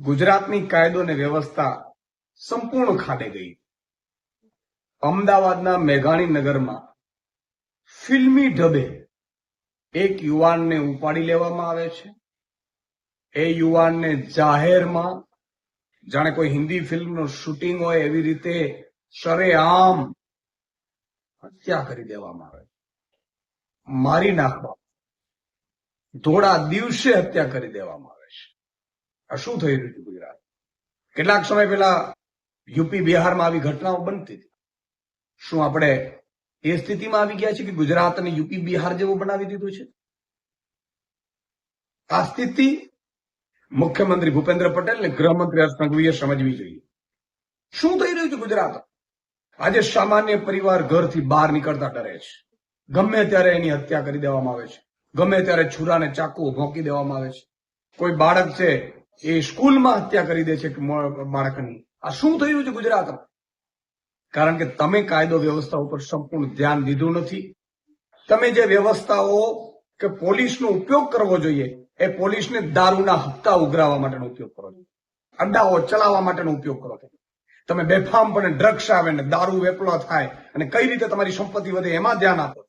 ગુજરાતની કાયદો અને વ્યવસ્થા સંપૂર્ણ ખાડે ગઈ. અમદાવાદના મેઘાણી નગરમાં ફિલ્મી ઢબે એક યુવાનને ઉપાડી લેવામાં આવે છે. એ યુવાનને જાહેરમાં, જાણે કોઈ હિન્દી ફિલ્મનું શૂટિંગ હોય એવી રીતે શરેઆમ હત્યા કરી દેવામાં આવે મારી નાખવા, ધોળા દિવસે હત્યા કરી દેવામાં આવે શું થઈ રહ્યું ગુજરાત કેટલાક સમય પહેલા યુપી બિહારમાં આવી ઘટનાઓ બનતી હતી. શું આપણે એ સ્થિતિમાં આવી ગયા છે કે ગુજરાતને યુપી બિહાર જેવું બનાવી દીધું છે? આ સ્થિતિ મુખ્યમંત્રી ભૂપેન્દ્ર પટેલ અને ગૃહમંત્રી હર્ષ સંઘવીએ સમજવી જોઈએ. શું થઈ રહ્યું છે ગુજરાત? આજે સામાન્ય પરિવાર ઘરથી બહાર નીકળતા ડરે છે. ગમે ત્યારે એની હત્યા કરી દેવામાં આવે છે. ગમે ત્યારે છુરાને ચાકુ ભોંકી દેવામાં આવે છે. કોઈ બાળક છે એ સ્કૂલમાં હત્યા કરી દે છે બાળકની. આ શું થઈ છે ગુજરાતમાં? કારણ કે તમે કાયદો વ્યવસ્થા ઉપર સંપૂર્ણ ધ્યાન દીધું નથી. તમે જે વ્યવસ્થાઓ કે પોલીસનો ઉપયોગ કરવો જોઈએ, એ પોલીસને દારૂના હપ્તા ઉઘરાવવા માટેનો ઉપયોગ કરો છો. અડ્ડાઓ ચલાવવા માટેનો ઉપયોગ કરો છો. તમે બેફામપણે ડ્રગ્સ આવે ને દારૂ વેપલો થાય અને કઈ રીતે તમારી સંપત્તિ વધે એમાં ધ્યાન આપો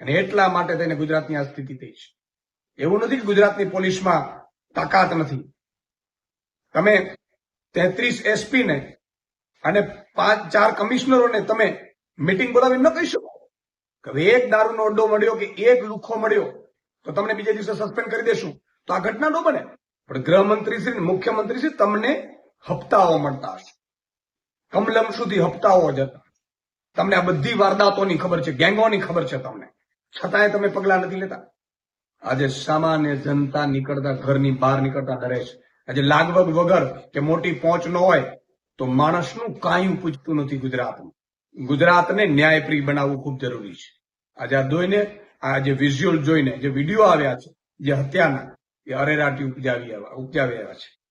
અને એટલા માટે તેને ગુજરાતની આ સ્થિતિ થઈ છે. એવું નથી કે ગુજરાતની પોલીસમાં તાકાત નથી. તમે તેત્રીસ એસપી ને અને પાંચ, ચાર કમિશનરોને તમે મિટિંગ બોલાવીને ન કહી શકો. હવે એક દારૂનો અડ્ડો મળ્યો કે એક લુખો મળ્યો, તો તમને બીજા દિવસે સસ્પેન્ડ કરી દેશું. તો આ ઘટના ન બને. પણ ગૃહમંત્રી શ્રી તમને હપ્તાઓ મળતા હશે. કમલમ સુધી હપ્તાઓ જતા તમને આ બધી વારદાતોની ખબર છે, ગેંગોની ખબર છે તમને. છતાંય તમે પગલા નથી લેતા. આજે સામાન્ય જનતા નીકળતા, ઘરની બહાર નીકળતા ડરે છે. આજે લાગવગ વગર કે મોટી પહોંચ ન હોય, તો માણસનું કાંઈ પૂછતું નથી ગુજરાતનું ગુજરાતને ન્યાયપ્રિય બનાવવું ખૂબ જરૂરી છે. આજે આ જોઈને, આ જે વિઝ્યુઅલ જોઈને, જે વીડિયો આવ્યા છે, જે હત્યાના, એ અરેરાટી ઉપજાવી ઉપજાવી આવ્યા છે.